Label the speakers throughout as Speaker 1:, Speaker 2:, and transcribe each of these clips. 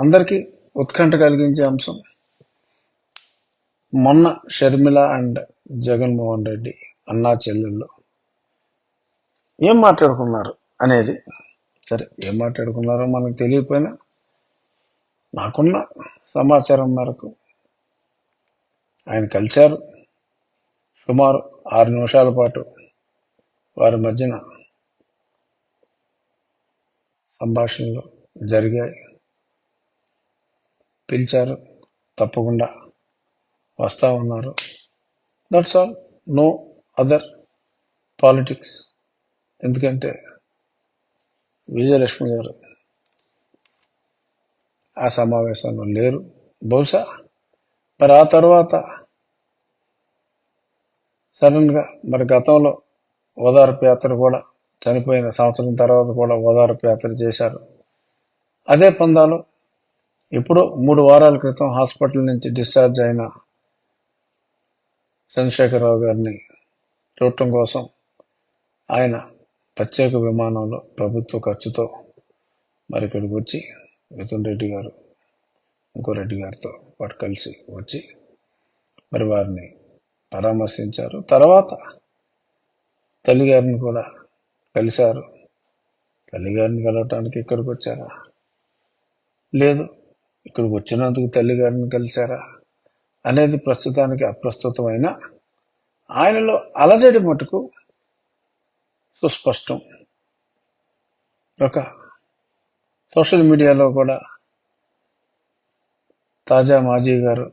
Speaker 1: అందరికీ ఉత్కంఠ కలిగించే అంశం. మొన్న షర్మిల అండ్ జగన్మోహన్ రెడ్డి అన్నా చెల్లెళ్ళు ఏం మాట్లాడుకున్నారు అనేది. సరే ఏం మాట్లాడుకున్నారో మనకు తెలియకపోయినా నాకున్న సమాచారం మేరకు ఆయన కలిశారు. సుమారు ఆరు నిమిషాల పాటు వారి మధ్యన సంభాషణలు జరిగాయి. పిలిచారు. తప్పకుండా వస్తా ఉన్నారు. That's all no other politics ఎందుకంటే విజయలక్ష్మి గారు ఆ సమావేశంలో లేరు. బహుశా మరి ఆ తర్వాత సడన్గా మరి గతంలో ఓదార్పు యాత్ర కూడా చనిపోయిన సంవత్సరం తర్వాత కూడా ఓదార్పు యాత్ర చేశారు. అదే పందాలో ఇప్పుడు మూడు వారాల క్రితం హాస్పిటల్ నుంచి డిశ్చార్జ్ అయిన చంద్రశేఖరరావు గారిని చూడటం కోసం ఆయన ప్రత్యేక విమానంలో ప్రభుత్వ ఖర్చుతో మరి ఇక్కడికి వచ్చి మిథున్ రెడ్డి గారు ఇంకో రెడ్డి గారితో వాటి కలిసి వచ్చి మరి వారిని పరామర్శించారు. తర్వాత తల్లిగారిని కూడా కలిశారు. తల్లిగారిని కలవటానికి ఇక్కడికి వచ్చారా? లేదు. ఇక్కడికి వచ్చినందుకు తల్లిగారిని కలిశారా? అనేది ప్రస్తుతానికి అప్రస్తుతమైన ఆయనలో అలజడి మటుకు సుస్పష్టం. ఒక సోషల్ మీడియాలో కూడా తాజా మాజీ గారు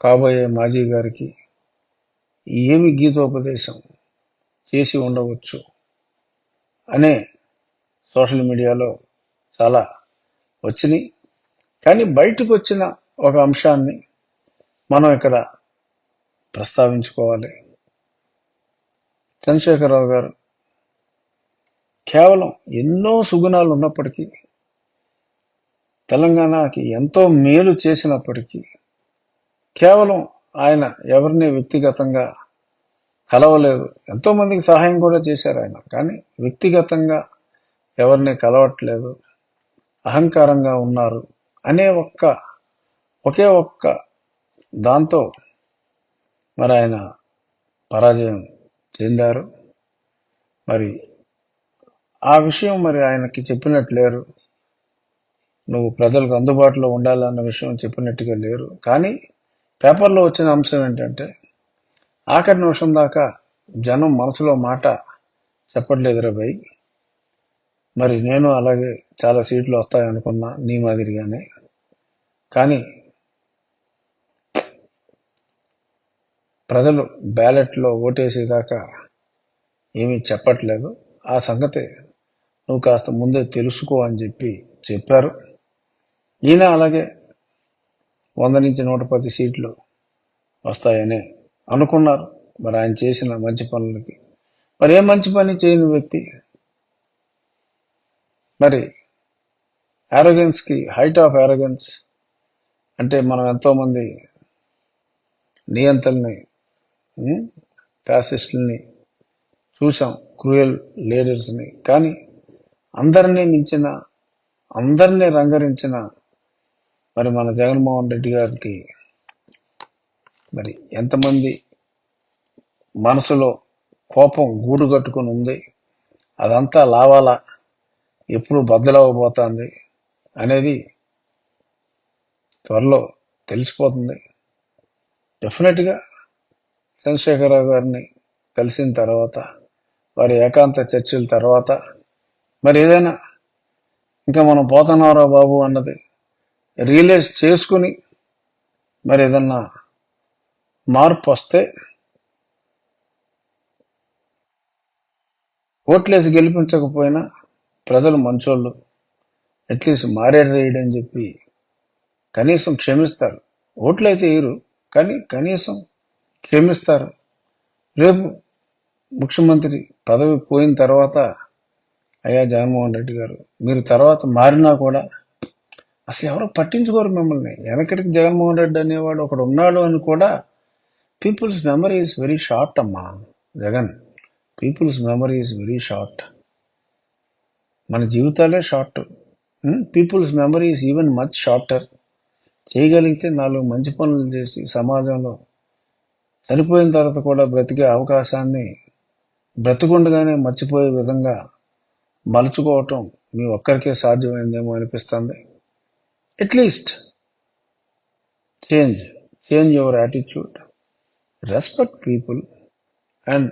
Speaker 1: కాబోయే మాజీ గారికి ఏమి గీతోపదేశం చేసి ఉండవచ్చు అనే సోషల్ మీడియాలో చాలా వచ్చినాయి. కానీ బయటకు వచ్చిన ఒక అంశాన్ని మనం ఇక్కడ ప్రస్తావించుకోవాలి. చంద్రశేఖరరావు గారు కేవలం ఎన్నో సుగుణాలు ఉన్నప్పటికీ తెలంగాణకి ఎంతో మేలు చేసినప్పటికీ కేవలం ఆయన ఎవరిని వ్యక్తిగతంగా కలవలేదు. ఎంతోమందికి సహాయం కూడా చేశారు ఆయన. కానీ వ్యక్తిగతంగా ఎవరిని కలవట్లేదు. అహంకారంగా ఉన్నారు అనే ఒక్క ఒకే ఒక్క దాంతో మరి ఆయన పరాజయం చెందారు. మరి ఆ విషయం మరి ఆయనకి చెప్పినట్టు లేరు. నువ్వు ప్రజలకు అందుబాటులో ఉండాలన్న విషయం చెప్పినట్టుగా లేరు. కానీ పేపర్లో వచ్చిన అంశం ఏంటంటే ఆఖరి నిమిషం దాకా జనం మనసులో మాట చెప్పట్లేదురా బై మరి నేను అలాగే చాలా సీట్లు వస్తాయనుకున్నా నీ మాదిరిగానే. కానీ ప్రజలు బ్యాలెట్లో ఓటేసేదాకా ఏమీ చెప్పట్లేదు. ఆ సంగతి నువ్వు కాస్త ముందే తెలుసుకో అని చెప్పి చెప్పారు. ఈయన అలాగే వంద నుంచి నూట పది సీట్లు వస్తాయని అనుకున్నారు. మరి ఆయన చేసిన మంచి పనులకి. మరి ఏ మంచి పని చేయని వ్యక్తి మరి కి హైట్ ఆఫ్ ఆరోగెన్స్ అంటే మనం ఎంతోమంది నియంత్రణని ఫ్యాసిస్టుల్ని చూసాం క్రూయల్ లీడర్స్ని కానీ అందరినీ మించిన అందరినీ రంగరించిన మరి మన జగన్మోహన్ రెడ్డి గారికి మరి ఎంతమంది మనసులో కోపం గూడు కట్టుకుని ఉంది అదంతా లావాలా? ఎప్పుడు బద్దలవ్వబోతోంది అనేది త్వరలో తెలిసిపోతుంది. డెఫినెట్గా చంద్రశేఖరరావు గారిని కలిసిన తర్వాత వారి ఏకాంత చర్చల తర్వాత మరి ఏదైనా ఇంకా మనం పోతున్నారా బాబు అన్నది రియలైజ్ చేసుకుని మరి ఏదన్నా మార్పు వస్తే ఓట్లేసి గెలిపించకపోయినా ప్రజలు మంచోళ్ళు. అట్లీస్ట్ మారేడు రేయడని చెప్పి కనీసం క్షమిస్తారు. ఓట్లయితే వేయరు కానీ కనీసం క్షమిస్తారు. రేపు ముఖ్యమంత్రి పదవి పోయిన తర్వాత అయ్యా జగన్మోహన్ రెడ్డి గారు మీరు తర్వాత మారినా కూడా అసలు ఎవరు పట్టించుకోరు మిమ్మల్ని. వెనకటికి జగన్మోహన్ రెడ్డి అనేవాడు ఒకడు ఉన్నాడు అని కూడా people's memory is very short అమ్మా Jagan. People's memory is very short మన జీవితాలే short people's memory is even much shorter చేయగలిగితే నాలుగు మంచి పనులు చేసి సమాజంలో చనిపోయిన తర్వాత కూడా బ్రతికే అవకాశాన్ని బ్రతికుండగానే మర్చిపోయే విధంగా మలుచుకోవటం మీ ఒక్కరికే సాధ్యమైందేమో అనిపిస్తుంది. At least change change your attitude respect people and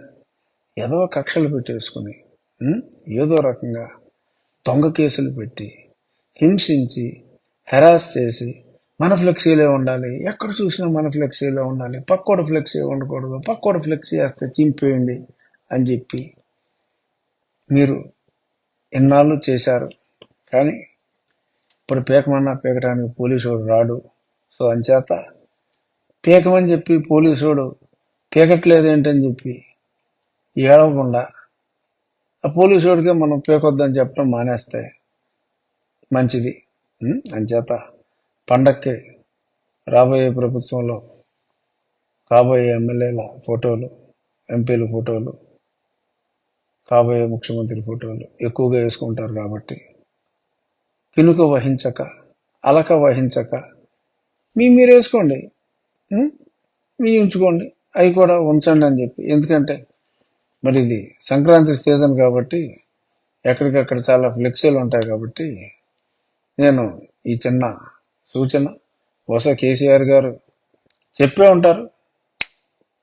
Speaker 1: ఏదో కక్షలు పెట్టేసుకుని hmm? ఏదో రకంగా దొంగ కేసులు పెట్టి హింసించి హెరాస్ చేసి మన ఫ్లెక్సీలే ఉండాలి. ఎక్కడ చూసినా మన ఫ్లెక్సీలే ఉండాలి. పక్కోడ ఫ్లెక్సీ ఉండకూడదు. పక్కోడ ఫ్లెక్సీ వేస్తే చింపేయండి అని చెప్పి మీరు ఎన్నాళ్ళు చేశారు. కానీ ఇప్పుడు పీకమన్నా పీకటానికి పోలీసుడు రాడు. సో అంచేత పీకమని చెప్పి పోలీసుడు పీకట్లేదు ఏంటని చెప్పి ఏడవకుండా ఆ పోలీసుడికే మనం పేకొద్దని చెప్పడం మానేస్తే మంచిది. ఉం? అంచేత పండక్కి రాబోయే ప్రభుత్వంలో కాబోయే ఎమ్మెల్యేల ఫోటోలు ఎంపీల ఫోటోలు కాబోయే ముఖ్యమంత్రి ఫోటోలు ఎక్కువగా వేసుకుంటారు కాబట్టి కినుక వహించక అలక వహించక మీ మీరు వేసుకోండి. మీ ఉంచుకోండి. అవి కూడా ఉంచండి అని చెప్పి. ఎందుకంటే మరి ఇది సంక్రాంతి సీజన్ కాబట్టి ఎక్కడికక్కడ చాలా ఫ్లెక్సీలు ఉంటాయి కాబట్టి నేను ఈ చిన్న సూచన బహుశా కేసీఆర్ గారు చెప్పే ఉంటారు.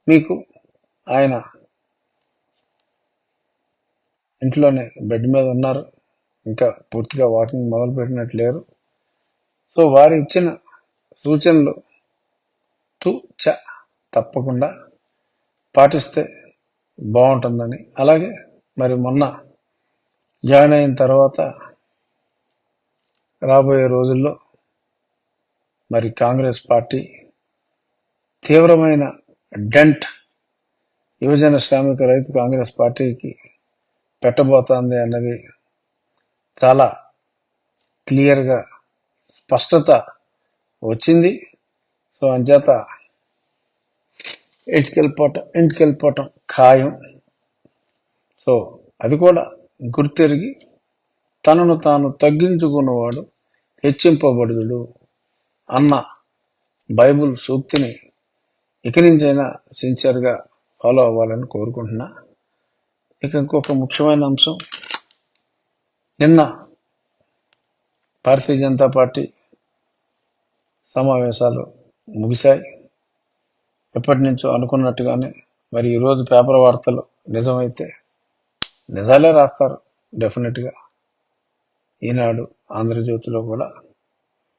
Speaker 1: మీకు ఆయన ఇంట్లోనే బెడ్ మీద ఉన్నారు. ఇంకా పూర్తిగా వాకింగ్ మొదలు పెట్టినట్టు లేరు సో వారు ఇచ్చిన సూచనలు తు చ తప్పకుండా పాటిస్తే బాగుంటుందని. అలాగే మరి మొన్న జాయిన్ అయిన తర్వాత రాబోయే రోజుల్లో మరి కాంగ్రెస్ పార్టీ తీవ్రమైన డెంట్ యువజన శ్రామిక రైతు కాంగ్రెస్ పార్టీకి పెట్టబోతోంది అన్నది చాలా క్లియర్గా స్పష్టత వచ్చింది. సో అంచేత ఇంటికెళ్ళిపోవటం ఇంటికెళ్ళిపోవటం ఖాయం. సో అది కూడా గుర్తెరిగి తనను తాను తగ్గించుకున్నవాడు హెచ్చింపబడుదుడు అన్న బైబుల్ సూక్తిని ఇక నుంచైనా సిన్సియర్గా ఫాలో అవ్వాలని కోరుకుంటున్నా. ఇక ఇంకొక ముఖ్యమైన అంశం నిన్న భారతీయ జనతా పార్టీ సమావేశాలు ముగిశాయి. ఎప్పటి నుంచో అనుకున్నట్టుగానే మరి ఈరోజు పేపర్ వార్తలు నిజమైతే నిజాలే రాస్తారు డెఫినెట్గా. ఈనాడు ఆంధ్రజ్యోతిలో కూడా